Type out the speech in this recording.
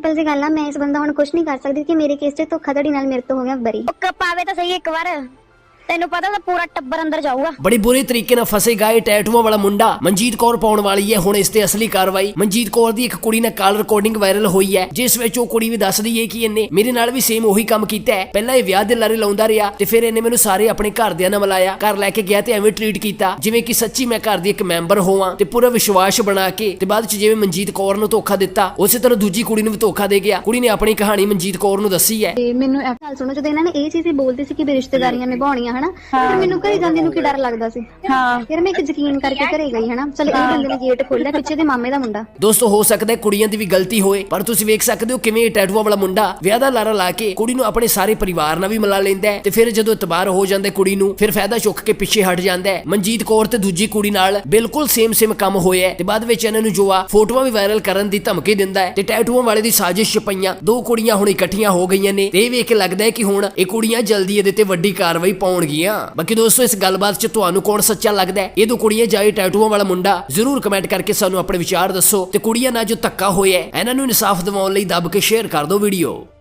Simple ਜੀ ਗੱਲ ਆ, ਮੈਂ ਇਸ ਬੰਦਾ ਹੁਣ ਕੁਝ ਨਹੀਂ ਕਰ ਸਕਦੀ ਕਿ ਮੇਰੇ ਕੇਸ 'ਚ ਧੋਖਾਧੜੀ ਨਾਲ ਮੇਰੇ ਤੋਂ ਹੋ ਗਿਆ ਬਰੀ। ਉਹ ਪਾਵੇ ਤਾਂ ਸਹੀ ਇੱਕ ਵਾਰ। ਤੈਨੂੰ ਪਤਾ ਤਾਂ ਪੂਰਾ ਟੱਬਰ ਅੰਦਰ ਜਾਊਗਾ। ਬੜੀ ਬੁਰੀ ਤਰੀਕੇ ਨਾਲ ਫਸੇਗਾ ਇਹ ਟੈਟੂਆਂ ਵਾਲਾ ਮੁੰਡਾ। ਮਨਜੀਤ ਕੌਰ ਪਾਉਣ ਵਾਲੀ ਹੈ ਹੁਣ ਇਸ ਤੇ ਅਸਲੀ ਕਾਰਵਾਈ। ਮਨਜੀਤ ਕੌਰ ਦੀ ਇੱਕ ਕੁੜੀ ਨਾਲ ਕਾਲ ਰਿਕਾਰਡਿੰਗ ਵਾਇਰਲ ਹੋਈ ਹੈ ਜਿਸ ਵਿੱਚ ਉਹ ਕੁੜੀ ਵੀ ਦੱਸਦੀ ਹੈ ਕਿ ਇਹਨੇ ਮੇਰੇ ਨਾਲ ਵੀ ਸੇਮ ਉਹੀ ਕੰਮ ਕੀਤਾ ਹੈ। ਪਹਿਲਾਂ ਇਹ ਵਿਆਹ ਦੇ ਲਾਰੇ ਲਾਉਂਦਾ ਰਿਹਾ ਤੇ ਫਿਰ ਇਹਨੇ ਮੈਨੂੰ ਸਾਰੇ ਆਪਣੇ ਘਰਦਿਆਂ ਨਾਲ ਮਿਲਾਇਆ। ਘਰ ਲੈ ਕੇ ਗਿਆ ਤੇ ਐਵੇਂ ਟ੍ਰੀਟ ਕੀਤਾ ਜਿਵੇਂ ਕਿ ਸੱਚੀ ਮੈਂ ਘਰ ਦੀ ਇੱਕ ਮੈਂਬਰ ਹੋਵਾਂ ਤੇ ਪੂਰਾ ਵਿਸ਼ਵਾਸ ਬਣਾ ਕੇ ਤੇ ਬਾਅਦ ਚ ਜਿਵੇਂ ਮਨਜੀਤ ਕੌਰ ਨੂੰ ਧੋਖਾ ਦਿੱਤਾ ਉਸੇ ਤਰ੍ਹਾਂ ਦੂਜੀ ਕੁੜੀ ਨੂੰ ਵੀ ਧੋਖਾ ਦੇ ਗਿਆ। ਕੁੜੀ ਨੇ ਆਪਣੀ ਕਹਾਣੀ ਮਨਜੀਤ ਕੌਰ ਨੂੰ ਦੱਸੀ ਹੈ। ਤੇ ਮੈਨੂੰ ਇਹ ਗੱਲ ਸੁਣੋ ਜਦੋਂ ਇਹਨਾਂ ਨੇ ਇਹ ਚੀਜ਼ ਹੀ ਬੋਲਦੀ ਸੀ ਕਿ ਵੀ ਰਿਸ਼ਤੇਦਾਰੀਆਂ ਨਿਭਾਉਣੀਆਂ ਹਨਾ? ਫਿਰ ਮੈਨੂੰ ਘਰੇ ਜਾਂਦੇ ਨੂੰ ਕੀ ਡਰ ਲੱਗਦਾ ਸੀ? ਹਾਂ। ਫਿਰ ਮੈਂ ਇੱਕ ਯਕੀਨ ਕਰਕੇ ਘਰੇ ਗਈ ਹਨਾ? ਚਲ ਇਹ ਬੰਦੇ ਨੇ ਗੇਟ ਖੋਲਿਆ ਪਿੱਛੇ ਦੇ ਮਾਮੇ ਦਾ ਮੁੰਡਾ। ਦੋਸਤੋ ਹੋ ਸਕਦਾ ਹੈ ਕੁੜੀਆਂ ਦੀ ਵੀ ਗਲਤੀ ਹੋਏ ਪਰ ਤੁਸੀਂ ਵੇਖ ਸਕਦੇ ਹੋ ਕਿਵੇਂ ਇਹ ਟੈਟੂਆਂ ਵਾਲਾ ਮੁੰਡਾ ਵਿਆਹ ਦਾ ਲਾਰਾ ਲਾ ਕੇ ਕੁੜੀ ਨੂੰ ਆਪਣੇ ਸਾਰੇ ਪਰਿਵਾਰ ਨਾਲ ਵੀ ਮਿਲਾ ਲੈਂਦਾ ਹੈ ਤੇ ਫਿਰ ਜਦੋਂ ਇਤਬਾਰ ਹੋ ਜਾਂਦਾ ਹੈ ਕੁੜੀ ਨੂੰ ਫਿਰ ਫਾਇਦਾ ਚੁੱਕ ਕੇ ਪਿੱਛੇ ਹਟ ਜਾਂਦਾ ਹੈ। ਮਨਜੀਤ ਕੌਰ ਤੇ ਦੂਜੀ ਕੁੜੀ ਨਾਲ ਬਿਲਕੁਲ ਸੇਮ ਸੇਮ ਕੰਮ ਹੋਇਆ ਹੈ ਤੇ ਬਾਅਦ ਵਿੱਚ ਇਹਨਾਂ ਨੂੰ ਜੋ ਆ ਫੋਟੋਆਂ ਵੀ ਵਾਇਰਲ ਕਰਨ ਦੀ ਧਮਕੀ ਦਿੰਦਾ ਹੈ ਤੇ ਟੈਟੂਆਂ ਵਾਲੇ ਦੀ ਸਾਜ਼ਿਸ਼ ਪਈਆਂ ਦੋ ਕੁੜੀਆਂ ਹੁਣ ਇਕੱਠੀਆਂ ਹੋ ਗਈਆਂ ਨੇ ਤੇ ਇਹ ਵੇਖ ਕੇ ਲੱਗਦਾ ਹੈ ਕਿ ਹੁਣ ਇਹ ਕੁੜੀਆਂ ਜਲਦੀ ਇਹਦੇ ਤੇ ਵੱਡੀ ਕਾਰਵਾਈ ਪਾਉਣਗੀਆਂ ਬਾਕੀ ਦੋਸਤੋ, ਇਸ ਗੱਲਬਾਤ 'ਚ ਤੁਹਾਨੂੰ ਕੌਣ ਸੱਚਾ ਲੱਗਦਾ ਹੈ? ਇਹ ਦੋ ਕੁੜੀਆਂ ਜਾਏ ਟੈਟੂਆਂ ਵਾਲਾ ਮੁੰਡਾ। ਜ਼ਰੂਰ ਕਮੈਂਟ ਕਰਕੇ ਸਾਨੂੰ ਆਪਣੇ ਵਿਚਾਰ ਦੱਸੋ ਤੇ ਕੁੜੀਆਂ ਨਾਲ ਜੋ ਧੱਕਾ ਹੋਇਆ ਹੈ, ਇਹਨਾਂ ਨੂੰ ਇਨਸਾਫ ਦਿਵਾਉਣ ਲਈ ਦੱਬ ਕੇ ਸ਼ੇਅਰ ਕਰ ਦਿਓ ਵੀਡੀਓ